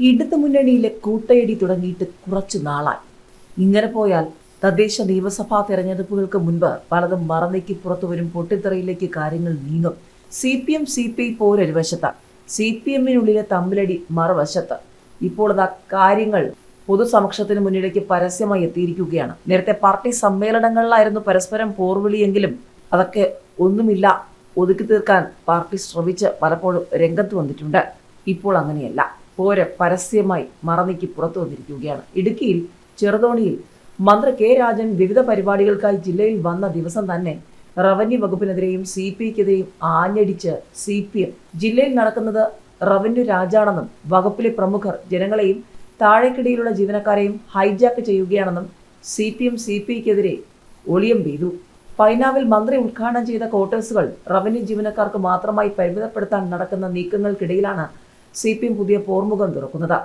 ഇടതു മുന്നണിയിലെ കൂട്ടയടി തുടങ്ങിയിട്ട് കുറച്ചു നാളായി. ഇങ്ങനെ പോയാൽ തദ്ദേശ നിയമസഭാ തെരഞ്ഞെടുപ്പുകൾക്ക് മുൻപ് പലതും മറന്നേക്ക് പുറത്തു വരും പൊട്ടിത്തെറിയിലേക്ക് കാര്യങ്ങൾ നീങ്ങും. C P M C P I പോരൊരു വശത്ത് സി പി എമ്മിനുള്ളിലെ തമ്മിലടി മറുവശത്ത്. ഇപ്പോൾ അതാ കാര്യങ്ങൾ പൊതുസമക്ഷത്തിന് മുന്നിലേക്ക് പരസ്യമായി എത്തിയിരിക്കുകയാണ്. നേരത്തെ പാർട്ടി സമ്മേളനങ്ങളിലായിരുന്നു പരസ്പരം പോർവിളിയെങ്കിലും അതൊക്കെ ഒന്നുമില്ല ഒതുക്കി തീർക്കാൻ പാർട്ടി ശ്രമിച്ച് പലപ്പോഴും രംഗത്ത് വന്നിട്ടുണ്ട്. ഇപ്പോൾ അങ്ങനെയല്ല. പോര് പരസ്യമായി മറനീക്കി പുറത്തു വന്നിരിക്കുകയാണ്. ഇടുക്കിയിൽ ചെറുതോണിയിൽ മന്ത്രി കെ രാജൻ വിവിധ പരിപാടികൾക്കായി ജില്ലയിൽ വന്ന ദിവസം തന്നെ റവന്യൂ വകുപ്പിനെതിരെയും സി പി ഐക്കെതിരെയും ആഞ്ഞടിച്ച് സി പി എം ജില്ലയിൽ നടക്കുന്നത് റവന്യൂ രാജാണെന്നും വകുപ്പിലെ പ്രമുഖർ ജനങ്ങളെയും താഴേക്കിടയിലുള്ള ജീവനക്കാരെയും hijack ചെയ്യുകയാണെന്നും C P M C P ഐക്കെതിരെ ഒളിയം ചെയ്തു പൈനാവിൽ മന്ത്രി ഉദ്ഘാടനം ചെയ്ത ക്വാർട്ടേഴ്സുകൾ റവന്യൂ ജീവനക്കാർക്ക് മാത്രമായി പരിമിതപ്പെടുത്താൻ നടക്കുന്ന നീക്കങ്ങൾക്കിടയിലാണ് സി പി എം പുതിയ പോർമുഖം തുറക്കുന്നത്.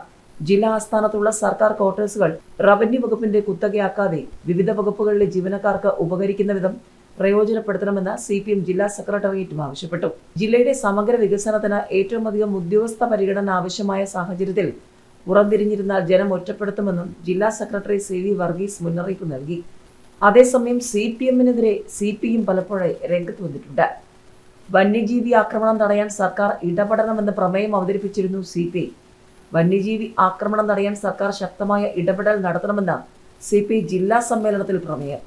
ജില്ലാ ആസ്ഥാനത്തുള്ള സർക്കാർ ക്വാർട്ടേഴ്സുകൾ റവന്യൂ വകുപ്പിന്റെ കുത്തകയാക്കാതെ വിവിധ വകുപ്പുകളിലെ ജീവനക്കാർക്ക് ഉപകരിക്കുന്ന വിധം പ്രയോജനപ്പെടുത്തണമെന്ന് സി പി എം ജില്ലാ സെക്രട്ടേറിയറ്റും ആവശ്യപ്പെട്ടു. ജില്ലയുടെ സമഗ്ര വികസനത്തിന് ഏറ്റവും അധികം ഉദ്യോഗസ്ഥ പരിഗണന ആവശ്യമായ സാഹചര്യത്തിൽ പുറംതിരിഞ്ഞിരുന്നാൽ ജനം ഒറ്റപ്പെടുത്തുമെന്നും ജില്ലാ സെക്രട്ടറി സി വി വർഗീസ് മുന്നറിയിപ്പ് നൽകി. അതേസമയം സി പി എമ്മിനെതിരെ സി പി എം പലപ്പോഴായി രംഗത്ത് വന്നിട്ടുണ്ട്. വന്യജീവി ആക്രമണം തടയാൻ സർക്കാർ ഇടപെടണമെന്ന പ്രമേയം അവതരിപ്പിച്ചിരുന്നു സി പി ഐ. വന്യജീവി ആക്രമണം തടയാൻ സർക്കാർ ശക്തമായ ഇടപെടൽ നടത്തണമെന്ന സി പി ഐ ജില്ലാ സമ്മേളനത്തിൽ പ്രമേയം.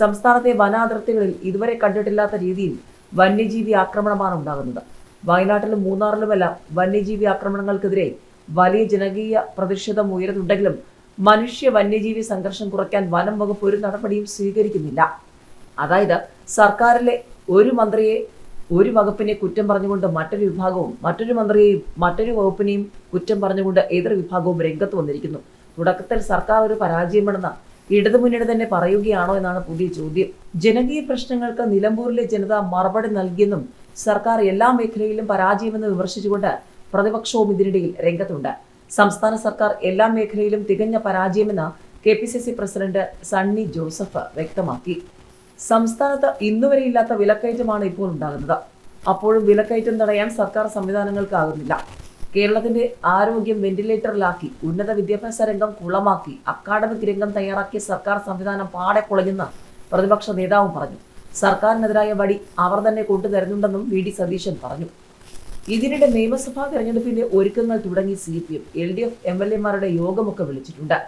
സംസ്ഥാനത്തെ വനാതിർത്തികളിൽ ഇതുവരെ കണ്ടിട്ടില്ലാത്ത രീതിയിൽ വന്യജീവി ആക്രമണമാണ് ഉണ്ടാകുന്നത്. വയനാട്ടിലും മൂന്നാറിലുമെല്ലാം വന്യജീവി ആക്രമണങ്ങൾക്കെതിരെ വലിയ ജനകീയ പ്രതിഷേധം ഉയരുന്നുണ്ടെങ്കിലും മനുഷ്യ വന്യജീവി സംഘർഷം കുറയ്ക്കാൻ വനം വകുപ്പ് ഒരു നടപടിയും സ്വീകരിക്കുന്നില്ല. അതായത് സർക്കാരിലെ ഒരു മന്ത്രിയെ ഒരു വകുപ്പിനെ കുറ്റം പറഞ്ഞുകൊണ്ട് മറ്റൊരു വിഭാഗവും മറ്റൊരു മന്ത്രിയെയും മറ്റൊരു വകുപ്പിനെയും കുറ്റം പറഞ്ഞുകൊണ്ട് എതിർ വിഭാഗവും രംഗത്ത് വന്നിരിക്കുന്നു. തുടക്കത്തിൽ സർക്കാർ ഒരു പരാജയമെന്ന ഇടതുമുന്നണി തന്നെ പറയുകയാണോ എന്നാണ് പുതിയ ചോദ്യം. ജനകീയ പ്രശ്നങ്ങൾക്ക് നിലമ്പൂരിലെ ജനത മറുപടി നൽകിയെന്നും സർക്കാർ എല്ലാ മേഖലയിലും പരാജയമെന്ന് വിമർശിച്ചുകൊണ്ട് പ്രതിപക്ഷവും ഇതിനിടയിൽ രംഗത്തുണ്ട്. സംസ്ഥാന സർക്കാർ എല്ലാ മേഖലയിലും തികഞ്ഞ പരാജയമെന്ന് K P C C president Sunny Joseph വ്യക്തമാക്കി. സംസ്ഥാനത്ത് ഇന്നുവരെ ഇല്ലാത്ത വിലക്കയറ്റമാണ് ഇപ്പോൾ ഉണ്ടാകുന്നത്. അപ്പോഴും വിലക്കയറ്റം തടയാൻ സർക്കാർ സംവിധാനങ്ങൾക്കാകുന്നില്ല. കേരളത്തിന്റെ ആരോഗ്യം വെന്റിലേറ്ററിലാക്കി ഉന്നത വിദ്യാഭ്യാസ രംഗം കുളമാക്കി അക്കാഡമിക് രംഗം തയ്യാറാക്കിയ സർക്കാർ സംവിധാനം പാടെ കുളഞ്ഞെന്ന് പ്രതിപക്ഷ നേതാവും പറഞ്ഞു. സർക്കാരിനെതിരായ വടി അവർ തന്നെ കൊണ്ടുതരുന്നുണ്ടെന്നും വി ഡി സതീശൻ പറഞ്ഞു. ഇതിനിടെ നിയമസഭാ തെരഞ്ഞെടുപ്പിന്റെ ഒരുക്കങ്ങൾ തുടങ്ങി C P M L D F M L എമാരുടെ യോഗമൊക്കെ വിളിച്ചിട്ടുണ്ട്.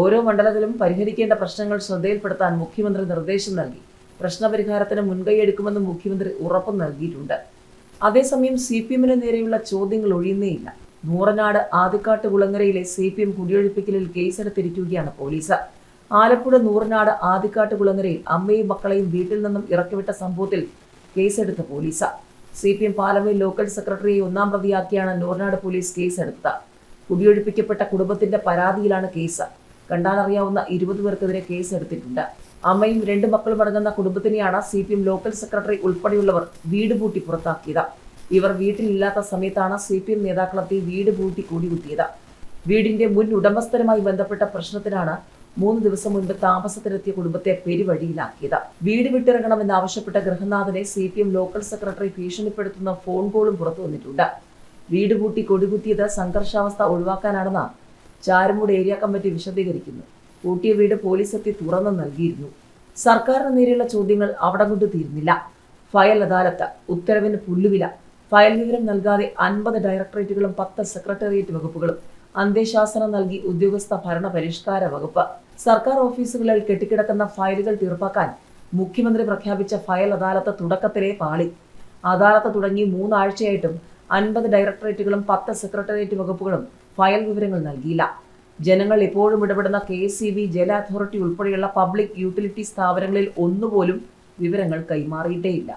ഓരോ മണ്ഡലത്തിലും പരിഹരിക്കേണ്ട പ്രശ്നങ്ങൾ ശ്രദ്ധയിൽപ്പെടുത്താൻ മുഖ്യമന്ത്രി നിർദ്ദേശം നൽകി. പ്രശ്നപരിഹാരത്തിന് മുൻകൈയെടുക്കുമെന്ന് മുഖ്യമന്ത്രി ഉറപ്പ് നൽകിയിട്ടുണ്ട്. അതേസമയം സി പി എമ്മിന് നേരെയുള്ള ചോദ്യങ്ങൾ ഒഴിയുന്നേയില്ല. നൂറനാട് ആദിക്കാട്ട് കുളങ്ങരയിലെ സി പി എം കുടിയൊഴിപ്പിക്കലിൽ കേസെടുത്തിരിക്കുകയാണ് പോലീസ്. ആലപ്പുഴ നൂറനാട് ആദിക്കാട്ട് കുളങ്ങരയിൽ അമ്മയും മക്കളെയും വീട്ടിൽ നിന്നും ഇറക്കിവിട്ട സംഭവത്തിൽ കേസെടുത്ത police. C P M Palamel local സെക്രട്ടറിയെ ഒന്നാം പ്രതിയാക്കിയാണ് നൂറനാട് പോലീസ് കേസെടുത്തത്. കുടിയൊഴിപ്പിക്കപ്പെട്ട കുടുംബത്തിന്റെ പരാതിയിലാണ് കേസ്. കണ്ടാലറിയാവുന്ന ഇരുപത് പേർക്കെതിരെ കേസെടുത്തിട്ടുണ്ട്. അമ്മയും രണ്ട് മക്കളും അടങ്ങുന്ന കുടുംബത്തിനെയാണ് C P M local secretary ഉൾപ്പെടെയുള്ളവർ വീട് പൂട്ടി പുറത്താക്കിയത്. ഇവർ വീട്ടിലില്ലാത്ത സമയത്താണ് സി പി എം നേതാക്കളെത്തി വീട് പൂട്ടി കൂടികുത്തിയത്. വീടിന്റെ മുൻ ഉടമസ്ഥരുമായി ബന്ധപ്പെട്ട പ്രശ്നത്തിനാണ് മൂന്ന് ദിവസം മുൻപ് താമസത്തിനെത്തിയ കുടുംബത്തെ പെരുവഴിയിലാക്കിയത്. വീട് വിട്ടിറങ്ങണമെന്നാവശ്യപ്പെട്ട ഗൃഹനാഥനെ C P M local secretary ഭീഷണിപ്പെടുത്തുന്ന phone കോളും പുറത്തു വന്നിട്ടുണ്ട്. വീട് പൂട്ടി കൊടികുത്തിയത് സംഘർഷാവസ്ഥ ഒഴിവാക്കാനാണെന്ന് ചാരുമൂട് ഏരിയ കമ്മിറ്റി വിശദീകരിക്കുന്നു. പൂട്ടിയ വീട് പോലീസ് എത്തി തുറന്നു നൽകിയിരുന്നു. സർക്കാരിന് നേരെയുള്ള ചോദ്യങ്ങൾ അവിടെ കൊണ്ട് തീരുന്നില്ല. ഫയൽ അദാലത്ത് ഉത്തരവിന് പുല്ലുവില ഫയൽ വിവരം നൽകാതെ അൻപത് ഡയറക്ടറേറ്റുകളും പത്ത് സെക്രട്ടേറിയറ്റ് വകുപ്പുകളും അന്ത്യശാസനം നൽകി ഉദ്യോഗസ്ഥ ഭരണ പരിഷ്കാര വകുപ്പ്. സർക്കാർ ഓഫീസുകളിൽ കെട്ടിക്കിടക്കുന്ന ഫയലുകൾ തീർപ്പാക്കാൻ മുഖ്യമന്ത്രി പ്രഖ്യാപിച്ച ഫയൽ അദാലത്ത് തുടക്കത്തിലെ പാളി. അദാലത്ത് തുടങ്ങി മൂന്നാഴ്ചയായിട്ടും അൻപത് ഡയറക്ടറേറ്റുകളും പത്ത് സെക്രട്ടേറിയറ്റ് വകുപ്പുകളും ഫയൽ വിവരങ്ങൾ നൽകിയില്ല. ജനങ്ങൾ എപ്പോഴും ഇടപെടുന്ന കെ സി ബി ജല അതോറിറ്റി ഉൾപ്പെടെയുള്ള പബ്ലിക് യൂട്ടിലിറ്റി സ്ഥാപനങ്ങളിൽ ഒന്നുപോലും വിവരങ്ങൾ കൈമാറിയിട്ടേയില്ല.